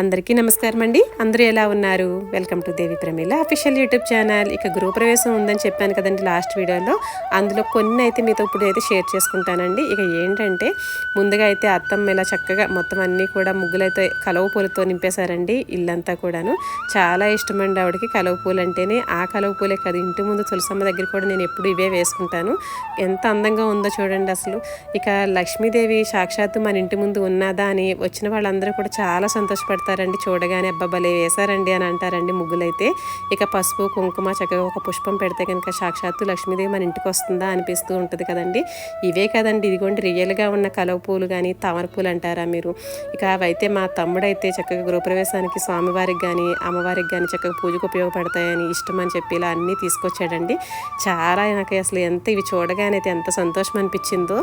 అందరికీ నమస్కారం అండి. అందరూ ఎలా ఉన్నారు? Welcome to Devi Pramila official YouTube channel ఇక గృహప్రవేశం ఉందని చెప్పాను కదండి లాస్ట్ వీడియోలో. అందులో కొన్ని అయితే మీతో ఇప్పుడు అయితే షేర్ చేసుకుంటానండి. ఇక ఏంటంటే ముందుగా అయితే అత్తమ్మ ఇలా చక్కగా మొత్తం అన్నీ కూడా ముగ్గులైతే కలవ పూలతో నింపేశారండి ఇల్లంతా కూడాను. చాలా ఇష్టమండి ఆవిడకి కలవ పూలు అంటేనే. ఆ కలవ పూలే కాదు ఇంటి ముందు తులసమ్మ దగ్గర కూడా నేను ఎప్పుడు ఇవే వేసుకుంటాను. ఎంత అందంగా ఉందో చూడండి అసలు. ఇక లక్ష్మీదేవి సాక్షాత్తు మన ఇంటి ముందు ఉన్నదా అని వచ్చిన వాళ్ళందరూ కూడా చాలా సంతోషపడతారండి చూడగానే అబ్బా భలే వేశారండి అని అంటారండి ముగ్గులైతే. ఇక పసుపు కుంకుమ చక్కగా ఒక పుష్పం పెడితే కనుక సాక్షాత్తు లక్ష్మీదేవి మన ఇంటికి వస్తుందా అనిపిస్తూ ఉంటుంది కదండి. ఇవే కదండి. ఇదిగోండి రియల్గా ఉన్న కలవ పూలు కానీ తామర పూలు అంటారా మీరు. ఇక అవైతే మా తమ్ముడైతే చక్కగా గృహప్రవేశానికి స్వామివారికి కానీ అమ్మవారికి కానీ చక్కగా పూజకు ఉపయోగపడతాయని ఇష్టం అని చెప్పి ఇలా అన్నీ తీసుకొచ్చాడండి. చాలా నాకు అసలు ఎంత ఇవి చూడగానే అయితే ఎంత సంతోషం అనిపించిందో.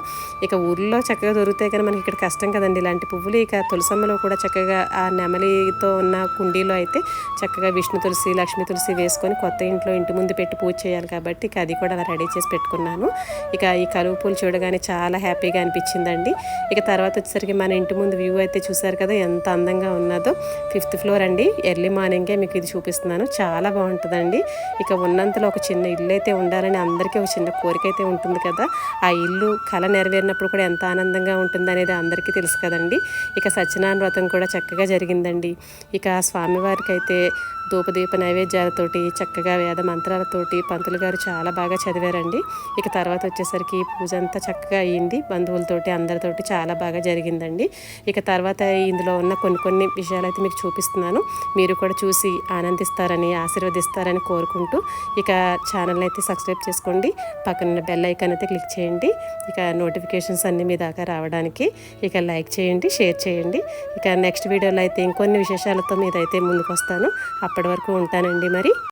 ఇక ఊర్లో చక్కగా దొరుకుతాయి కానీ మనకి ఇక్కడ కష్టం కదండి. ఇలాంటి పువ్వులు ఇక తులసమ్మలో కూడా చక్కగా ఆ నెమలితో ఉన్న కుండీలో అయితే చక్కగా విష్ణు తులసి లక్ష్మీ తులసి వేసుకొని కొత్త ఇంట్లో ఇంటి ముందు పెట్టి పూజ చేయాలి కాబట్టి ఇక అది కూడా అలా రెడీ చేసి పెట్టుకున్నాను. ఇక ఈ కలువు పూలు చూడగానే చాలా హ్యాపీగా అనిపించిందండి. ఇక తర్వాత వచ్చేసరికి మన ఇంటి ముందు వ్యూ అయితే చూసారు కదా ఎంత అందంగా ఉన్నదో. ఫిఫ్త్ ఫ్లోర్ అండి. ఎర్లీ మార్నింగే మీకు ఇది చూపిస్తున్నాను. చాలా బాగుంటుందండి. ఇక ఉన్నంతలో ఒక చిన్న ఇల్లు అయితే ఉండాలని అందరికీ ఒక చిన్న కోరిక అయితే ఉంటుంది కదా. ఆ ఇల్లు కళ నెరవేరినప్పుడు కూడా ఎంత ఆనందంగా ఉంటుంది అనేది అందరికీ తెలుసు కదండి. ఇక సత్యనారాయణ వ్రతం కూడా చక్కగా జరిగింది. ఉందండి. ఇక స్వామివారికి అయితే ధూపదీప నైవేద్యాలతోటి చక్కగా వేద మంత్రాలతోటి పంతులు గారు చాలా బాగా చదివారండి. ఇక తర్వాత వచ్చేసరికి పూజ అంతా చక్కగా అయ్యింది బంధువులతోటి అందరితోటి చాలా బాగా జరిగిందండి. ఇక తర్వాత ఇందులో ఉన్న కొన్ని కొన్ని విషయాలు అయితే మీకు చూపిస్తున్నాను. మీరు కూడా చూసి ఆనందిస్తారని ఆశీర్వదిస్తారని కోరుకుంటూ ఇక ఛానల్ అయితే సబ్స్క్రైబ్ చేసుకోండి. పక్కన బెల్ ఐకాన్ అయితే క్లిక్ చేయండి. ఇక నోటిఫికేషన్స్ అన్నీ మీ దాకా రావడానికి ఇక లైక్ చేయండి షేర్ చేయండి. ఇక నెక్స్ట్ వీడియోలో అయితే ఇంకొన్ని విశేషాలతో మీదైతే ముందుకు వస్తాను అప్పటి వరకు ఉంటానండి మరి.